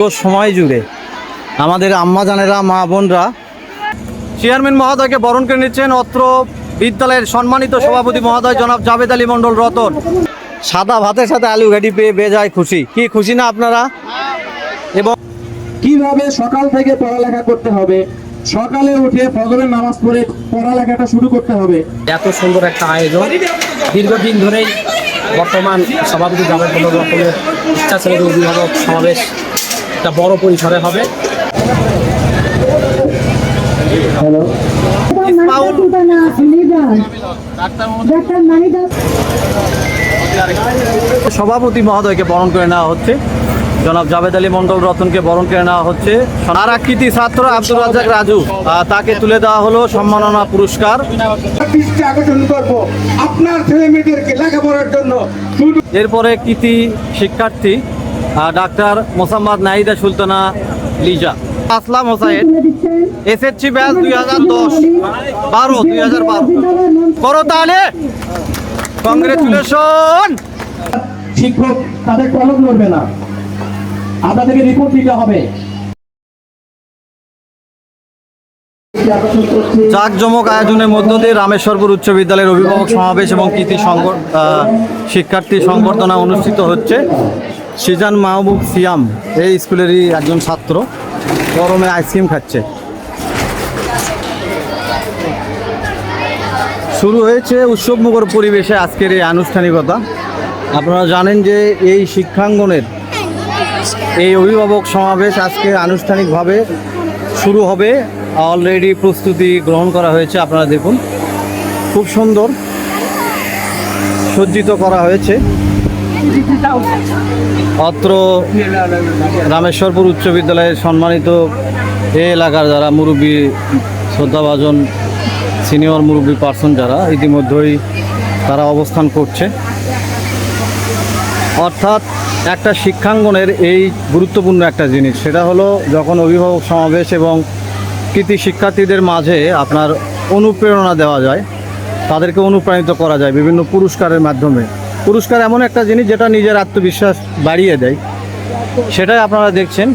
তো সময় জুড়ে আমাদের আম্মা জানেরা মা বোনরা চেয়ারম্যান মহোদয়কে বরণ করে নিচ্ছেন অত্র বিদ্যালয়ের সম্মানিত সভাপতি মহোদয় জনাব জাভেদ আলী মণ্ডল রতন। সাদা ভাতের সাথে আলু ঘাটি পেয়ে বেজায় খুশি। কি খুশি না আপনারা? এবং কীভাবে সকাল থেকে পড়ালেখা করতে হবে? সকালে উঠে ফজরের নামাজ পড়ে পড়ালেখাটা শুরু করতে হবে। এত সুন্দর একটা আয়োজন। দীর্ঘদিন ধরেই বর্তমান সভাপতি কোনো রকমের ইচ্ছা ছিল অভিভাবক সমাবেশ একটা বড় পরিসরে হবে। মাহিদাস সভাপতি মহোদয়কে বরণ করে নেওয়া হচ্ছে। জনাব জাভেদ আলী মণ্ডল রতনকে বরণ করে নেওয়া হচ্ছে। আর এক কৃতি ছাত্র আব্দুল রাজাক রাজু তাকে তুলে দেওয়া হলো সম্মাননা পুরস্কার। আকর্ষণ করব আপনার ছেলে মেয়েদেরকে লেখাপড়ার জন্য। এরপরে কৃতি শিক্ষার্থী doctor Mosammat Nahida Sultana Liza. Aslam Hossain. SSC batch দুই হাজার দশ বারো দুই হাজার বারো। করো তাহলে। কংগ্রেচুলেশন শিক্ষক তাদের কলম করবে না। আপনাদেরকে রিপোর্ট দিতে হবে। জাঁকজমক আয়োজনের মধ্য দিয়ে রামেশ্বরপুর উচ্চ বিদ্যালয়ের অভিভাবক সমাবেশ এবং কৃতি সংগ শিক্ষার্থী সংবর্ধনা অনুষ্ঠিত হচ্ছে। সিজান মাহবুব সিয়াম, এই স্কুলেরই একজন ছাত্র, গরমে আইসক্রিম খাচ্ছে। শুরু হয়েছে উৎসবমুখর পরিবেশে আজকের এই আনুষ্ঠানিকতা। আপনারা জানেন যে এই শিক্ষাঙ্গনের এই অভিভাবক সমাবেশ আজকে আনুষ্ঠানিকভাবে শুরু হবে। অলরেডি প্রস্তুতি গ্রহণ করা হয়েছে, আপনারা দেখুন। খুব সুন্দর সজ্জিত করা হয়েছে। অত্র রামেশ্বরপুর উচ্চ বিদ্যালয়ের সম্মানিত এ এলাকার যারা মুরব্বী শ্রদ্ধাভাজন, সিনিয়র মুরব্বী পার্সন যারা, ইতিমধ্যেই তারা অবস্থান করছে। অর্থাৎ একটা শিক্ষাঙ্গনের এই গুরুত্বপূর্ণ একটা জিনিস, সেটা হলো যখন অভিভাবক সমাবেশ এবং কৃতি শিক্ষার্থীদের মাঝে আপনার অনুপ্রেরণা দেওয়া যায়, তাদেরকে অনুপ্রাণিত করা যায় বিভিন্ন পুরস্কারের মাধ্যমে। পুরস্কার এমন একটা জিনিস যেটা নিজের আত্মবিশ্বাস বাড়িয়ে দেয় সেটাই আপনারা দেখছেন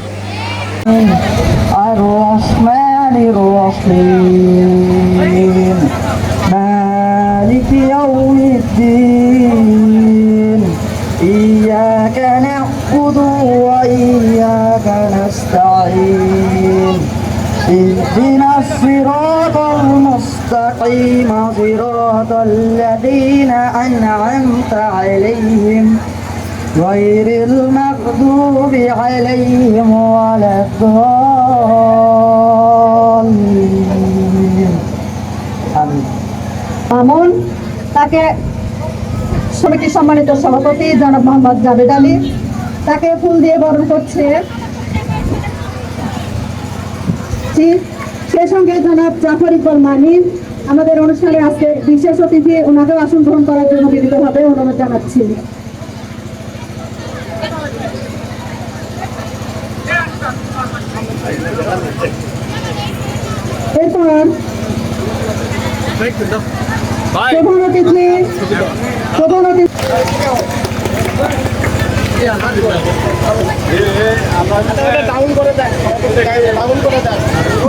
الرحمن الرحيم مالك يوم الدين إياك نعبد وإياك نستعين اهدنا الصراط المستقيم صراط الذين أنعمت عليهم غير المغضوب عليهم ولا الضالين آمين মামুন তাকে সমিতির সম্মানিত সভাপতি জনাব মোহাম্মদ জাভেদ আলী তাকে ফুল দিয়ে বরণ করছে জি, সেই সঙ্গে জনাব জাফর ইকবাল মানির আমাদের অনুষ্ঠানে আজকে বিশেষ অতিথি ওনাকেও আসন গ্রহণ করার জন্য বিনীতভাবে অনুরোধ জানাচ্ছি। এরপর প্রধান অতিথি প্রধান অতিথি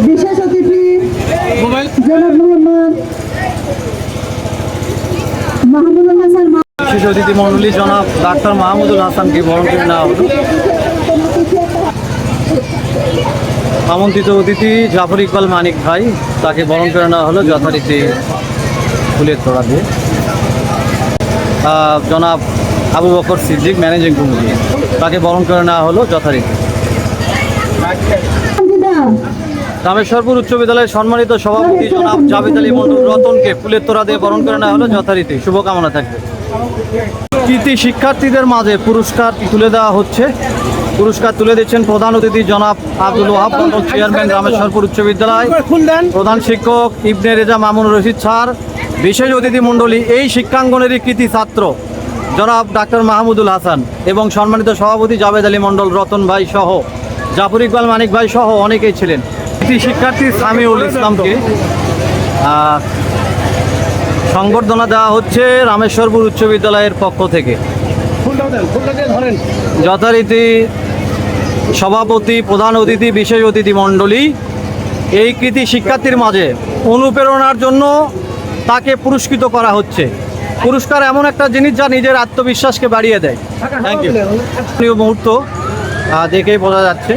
বিশেষ অতিথি জনাব মোহাম্মদ মাহমুদুল হাসান বিশেষ অতিথি মণ্ডলী জনাব ডাক্তার মাহমুদুল হাসানকে বরণ করে নেওয়া হলো? আমন্ত্রিত অতিথি জাফর ইকবাল মানিক ভাই তাকে বরণ করে নেওয়া হলো যথারীতি ফুলের তোড়া দিয়ে। জনাব আবু বকর সিদ্দিক ম্যানেজিং কমিটি। তাকে বরণ করে নেওয়া হলো যথারীতি। রামেশ্বরপুর উচ্চ বিদ্যালয়ের সম্মানিত সভাপতি জনাব জাভেদ আলী মন্ডল রতনকে ফুলের তোরা দিয়ে বরণ করে নেওয়া হলো যথারীতি। শুভকামনা থাকবে। কৃতি শিক্ষার্থীদের মাঝে পুরস্কার তুলে দেওয়া হচ্ছে। পুরস্কার তুলে দিচ্ছেন প্রধান অতিথি জনাব আব্দুল ওহাব চেয়ারম্যান রামেশ্বরপুর উচ্চ বিদ্যালয়। প্রধান শিক্ষক ইবনে রেজা মামুন রশিদ স্যার। বিশেষ অতিথি মণ্ডলী এই শিক্ষাঙ্গনেরই কৃতি ছাত্র। জনাব ডাক্তার মাহমুদুল হাসান এবং সম্মানিত সভাপতি জাভেদ আলী মন্ডল রতন ভাই সহ, জাফর ইকবাল মানিক ভাই সহ অনেকেই ছিলেন। শিক্ষার্থী সামিউল ইসলামকে সংবর্ধনা দেওয়া হচ্ছে রামেশ্বরপুর উচ্চ বিদ্যালয়ের পক্ষ থেকে। যথারীতি সভাপতি, প্রধান অতিথি, বিশেষ অতিথি মণ্ডলী, এই কৃতি শিক্ষার্থীর মাঝে অনুপ্রেরণার জন্য তাকে পুরস্কৃত করা হচ্ছে। পুরস্কার এমন একটা জিনিস যা নিজের আত্মবিশ্বাসকে বাড়িয়ে দেয়। থ্যাংক ইউ প্রিয় মুহূর্ত দেখেই বোঝা যাচ্ছে।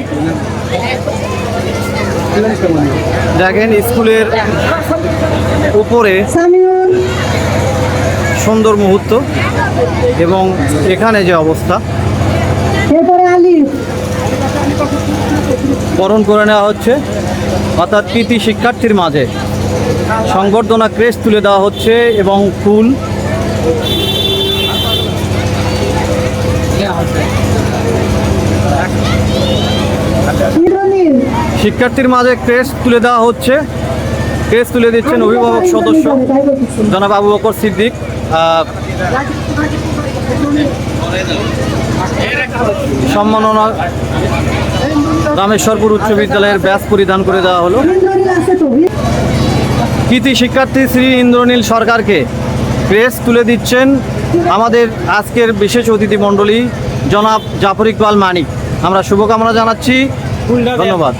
দেখেন স্কুলের উপরে সুন্দর মুহূর্ত এবং এখানে যে অবস্থা। বরণ করে নেওয়া হচ্ছে অর্থাৎ কৃতি শিক্ষার্থীর মাঝে। সংবর্ধনা ক্রেস তুলে দেওয়া হচ্ছে এবং ফুল শিক্ষার্থীর মাঝে ক্রেস তুলে দেওয়া হচ্ছে। ক্রেস তুলে দিচ্ছেন অভিভাবক সদস্য, জনাব আবু বকর সিদ্দিক। সম্মাননা রামেশ্বরপুর উচ্চ বিদ্যালয়ের ব্যাস পরিধান করে দেওয়া হলো। কৃতি শিক্ষার্থী শ্রী ইন্দ্রনীল সরকারকে ক্রেস তুলে দিচ্ছেন আমাদের আজকের বিশেষ অতিথি মণ্ডলী জনাব জাফর ইকবাল মানিক। আমরা শুভকামনা জানাচ্ছি। ধন্যবাদ।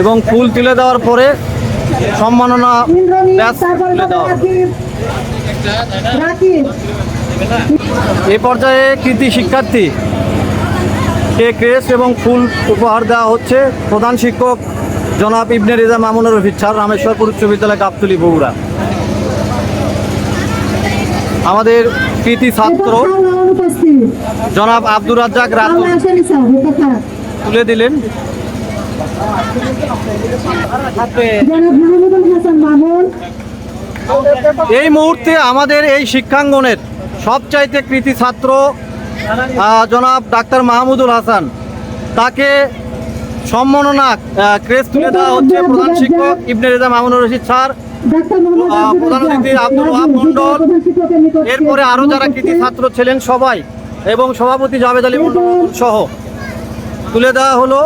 এবং ফুল তুলে দেওয়ার পরে সম্মাননা এই পর্যায়ে কৃতি শিক্ষার্থী কে ক্রেস এবং ফুল উপহার দেওয়া হচ্ছে প্রধান শিক্ষক জনাব ইবনে রেজা মামুনুর রফিদ রামেশ্বরপুর উচ্চ বিদ্যালয় গাবতলি বগুড়া। আমাদের কৃতি ছাত্র জনাব আব্দুর রাজ্জাক খারাপ তুলে দিলেন। এই মুহূর্তে আমাদের এই শিক্ষাঙ্গনের সবচাইতে কৃতি ছাত্র জনাব ডাক্তার মাহমুদুল হাসান। তাকে সম্মাননা ক্রেস তুলে দেওয়া হচ্ছে প্রধান শিক্ষক ইবনে রেজা মামুনুর রশিদ স্যার। প্রধান অতিথি আব্দুল ওয়াহাব এরপরে আরও যারা কৃতি ছাত্র ছিলেন সবাই এবং সভাপতি জাভেদ আলী মণ্ডল সহ তুলে দেওয়া হলো।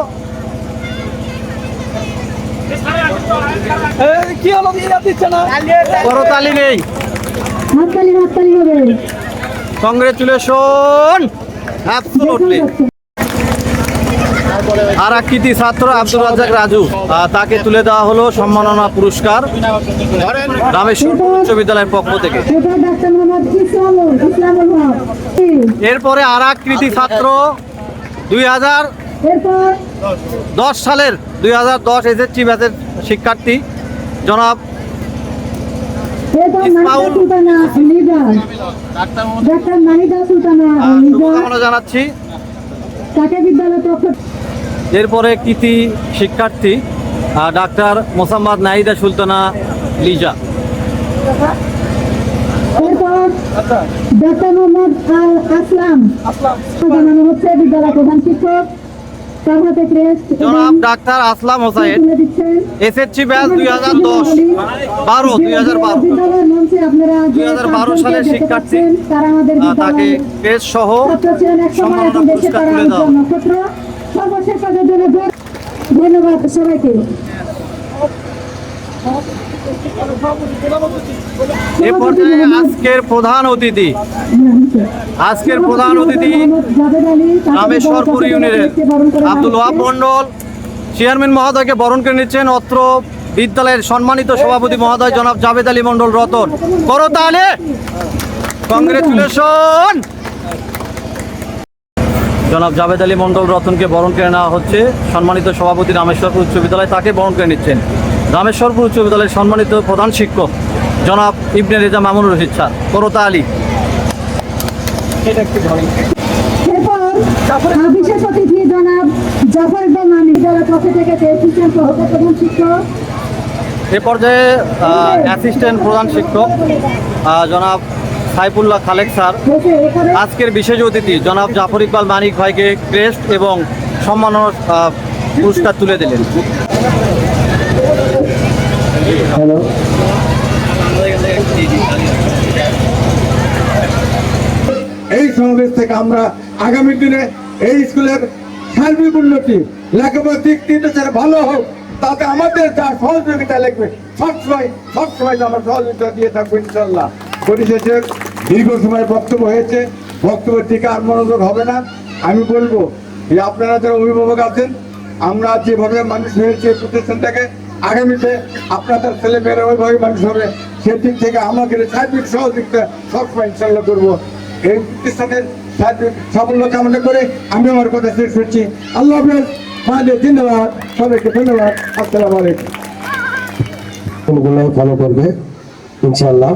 করতালি নেই। কংগ্রেচুলেশন অ্যাবসলুটলি আর এক কৃতি ছাত্র আব্দুল রাজ্জাক রাজু তাকে তুলে দেওয়া হলো সম্মাননা পুরস্কার রামেশ্বর উচ্চ বিদ্যালয়ের পক্ষ থেকে। এরপর আর এক কৃতি ছাত্র দুই হাজার দশ সালের দুই হাজার দশ এসএসসি ব্যাচের শিক্ষার্থী জনাব শুভকামনা জানাচ্ছি। বিদ্যালয় এরপরে কৃতি শিক্ষার্থী ডাক্তার মোসাম্মদ নাহিদা সুলতানা লিজা। ডাক্তার মোহাম্মদ আসলাম। হচ্ছে বিদ্যালয় প্রধান শিক্ষক তার হাতে ক্রেস্ট জনাব ডাক্তার আসলাম হোসাইন। তুলে দিচ্ছেন এসএসসি ব্যাচ দুই হাজার দশ বারো দুই হাজার বারো। আপনারা যে 2012 সালের শিক্ষার্থী, তাকে বিদ্যালয়ের সহ সম্মাননা পুরস্কার তুলে দেওয়া একজন নক্ষত্র সর্বশেষ তাদের জন্য জোর- ধন্যবাদ সবাইকে। আজকের প্রধান অতিথি। আজকের প্রধান অতিথি রামেশ্বরপুর ইউনিয়নের আব্দুল ওয়াহাব মন্ডল চেয়ারম্যান মহোদয়কে বরণ করে নিচ্ছেন অত্র বিদ্যালয়ের সম্মানিত সভাপতি মহোদয় জনাব জাভেদ আলী মন্ডল রতন। করো তাহলে কংগ্রেচুলেশন! জনাব জাভেদ আলী মন্ডল রতনকে বরণ করে নেওয়া হচ্ছে। সম্মানিত সভাপতি রামেশ্বরপুর উচ্চ বিদ্যালয় তাকে বরণ করে নিচ্ছেন। রামেশ্বরপুর উচ্চ বিদ্যালয়ের সম্মানিত প্রধান শিক্ষক জনাব ইবনে রেজা মামুনুর রশিদ স্যার। করতা আলী। বিশেষ অতিথি জনাব জাফর ইকবাল পক্ষ থেকে প্রধান শিক্ষক। এ পর্যায়ে অ্যাসিস্ট্যান্ট প্রধান শিক্ষক জনাব সাইফুল্লাহ খালেক স্যার। আজকের বিশেষ অতিথি জনাব জাফর ইকবাল মানিক ভাইকে ক্রেস্ট এবং সম্মাননা পুরস্কার তুলে দিলেন। এই সমাবেশ থেকে আমরা আগামী দিনে এই স্কুলের সার্বিক উন্নতি, লেখাপড়ার দিক ভালো হোক, তাতে আমাদের যা সহযোগিতা লাগবে, সবসময় সবসময় আমরা সহযোগিতা দিয়ে থাকব ইনশাল্লাহ। পরিশেষে দীর্ঘ সময় বক্তব্য হয়েছে, বক্তব্যের দিকে আর মনোযোগ হবে না। আমি বলব যে আপনারা যারা অভিভাবক আছেন, আমরা যেভাবে মানুষ হয়েছে প্রতিষ্ঠানটাকে, আগামীতে আপনাদের ছেলে মেয়েরা ওইভাবে মানুষ হবে সেদিক থেকে আমাদের সার্বিক সহযোগিতা সবসময় ইনশাল্লাহ করব। এই প্রতিষ্ঠানের সার্বিক সাফল্য কামনা করে আমি আমার কথা শেষ করছি। আল্লাহ হাফেজ ধন্যবাদ সবাইকে ধন্যবাদ। আসসালামু আলাইকুম। ফলো করবে ইনশাল্লাহ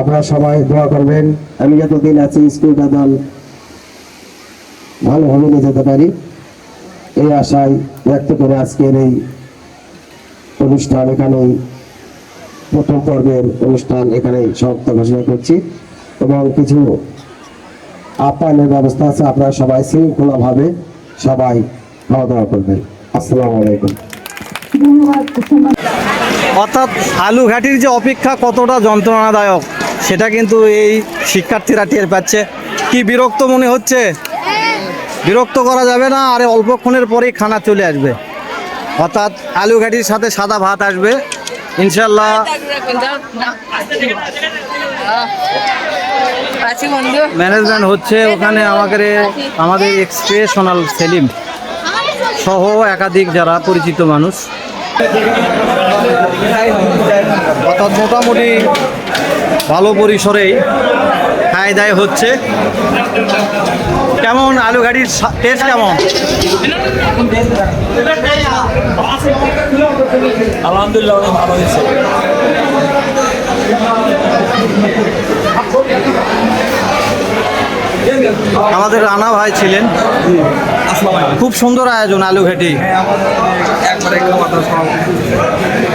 আপনারা সবাই দোয়া করবেন। আমি যতদিন আছি স্কুলটা দল ভালোভাবে নিয়ে যেতে পারি। এই আশায় ব্যক্ত করে আজকের এই অনুষ্ঠান এখানেই প্রথম পর্বের অনুষ্ঠান এখানে সমাপ্ত ঘোষণা করছি। এবং কিছু আপ্যায়নের ব্যবস্থা আছে আপনারা সবাই শৃঙ্খলাভাবে সবাই খাওয়া দাওয়া করবেন। আসসালামু আলাইকুম। অর্থাৎ আলু ঘাটির যে অপেক্ষা কতটা যন্ত্রণাদায়ক সেটা কিন্তু এই শিক্ষার্থীরা টের পাচ্ছে। কি বিরক্ত মনে হচ্ছে? বিরক্ত করা যাবে না, আরে অল্পক্ষণের পরেই খানা চলে আসবে। অর্থাৎ আলু ঘাটির সাথে সাদা ভাত আসবে। ইনশাল্লাহ ম্যানেজমেন্ট হচ্ছে ওখানে আমাদের আমাদের এক্সপ্রেশনাল সেলিম সহ একাধিক যারা পরিচিত মানুষ। অর্থাৎ মোটামুটি ভালো পরিসরেই খায় দায় হচ্ছে। কেমন আলু গাড়ির টেস্ট কেমন? আলহামদুলিল্লাহ ভালো হয়েছে। আমাদের রানা ভাই ছিলেন। খুব সুন্দর আয়োজন আলু ঘাটি। খাওয়া দাওয়া সব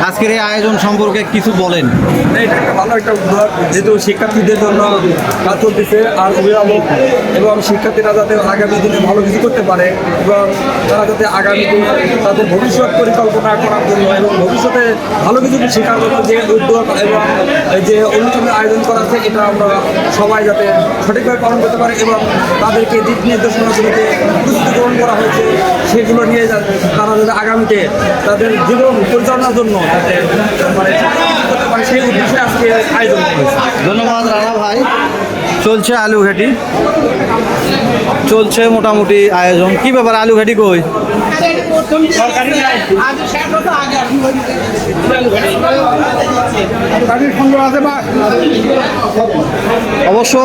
আজকের এই আয়োজন সম্পর্কে কিছু বলেন। এটা একটা ভালো একটা উদ্যোগ যেহেতু শিক্ষার্থীদের জন্য কাজ চলতেছে আর অভিভাবক এবং শিক্ষার্থীরা যাতে আগামী দিনে ভালো কিছু করতে পারে এবং তারা যাতে আগামী দিনে তাদের ভবিষ্যৎ পরিকল্পনা করার জন্য এবং ভবিষ্যতে ভালো কিছু শেখার জন্য যে উদ্যোগ এবং এই যে অনুষ্ঠানের আয়োজন করা আছে এটা আমরা সবাই যাতে সঠিকভাবে পালন করতে পারে এবং তাদেরকে দিক নির্দেশনা জন্য প্রস্তুতি গ্রহণ করা হয়েছে সেগুলো নিয়ে তারা যাতে আগামীতে তাদের জীবন পরিচালনার জন্য সেই উদ্দেশ্যে আজকে আয়োজন করেছে। ধন্যবাদ রানা ভাই। চলছে আলু ঘাটি চলছে মোটামুটি আয়োজন। কি ব্যাপার আলু ঘাটি কই অবশ্য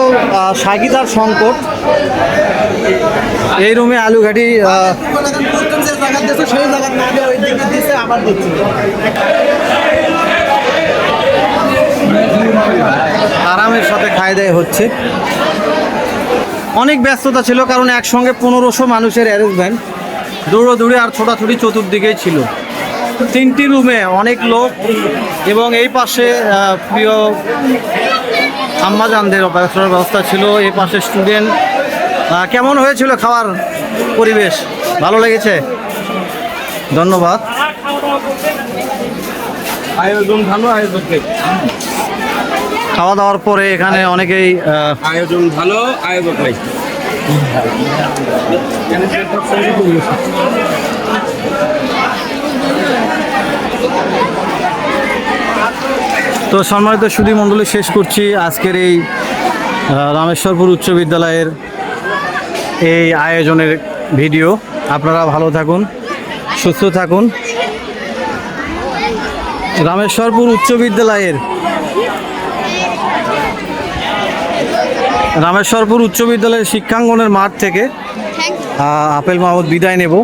সাকিতার সংকট। এই রুমে আলু ঘাটি আহ, আরামের সাথে খায় দেয় হচ্ছে। অনেক ব্যস্ততা ছিল কারণ একসঙ্গে পনেরোশো মানুষের অ্যারেঞ্জমেন্ট দৌড়ো দৌড়োদৌড়ি আর ছোটাছুটি চতুর্দিকেই ছিল। তিনটি রুমে অনেক লোক এবং এই পাশে প্রিয় আম্মাজানদের অপারেশনের ব্যবস্থা ছিল এই পাশে স্টুডেন্ট কেমন হয়েছিল খাওয়ার পরিবেশ? ভালো লেগেছে? ধন্যবাদ। আয়োজন ভালো আয়োজন খাওয়া দাওয়ার পরে এখানে অনেকেই আয়োজন ভালো আয়োজন নাই তো সম্মানিত সুধী মণ্ডলী শেষ করছি আজকের এই রামেশ্বরপুর উচ্চ বিদ্যালয়ের এই আয়োজনের ভিডিও। আপনারা ভালো থাকুন। সুস্থ থাকুন। রামেশ্বরপুর উচ্চ বিদ্যালয়ের রামেশ্বরপুর উচ্চ বিদ্যালয়ের শিক্ষাঙ্গনের মাঠ থেকে আপেল মাহমুদ বিদায় নেব।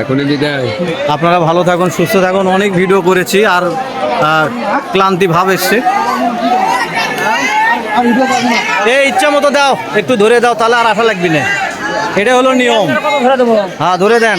এখনই বিদায়। আপনারা ভালো থাকুন সুস্থ থাকুন। অনেক ভিডিও করেছি আর ক্লান্তি ভাব এসছে। এই ইচ্ছা মতো দাও একটু ধরে দাও তাহলে আর আশা লাগবি না। এটা হলো নিয়ম। হ্যাঁ ধরে দেন।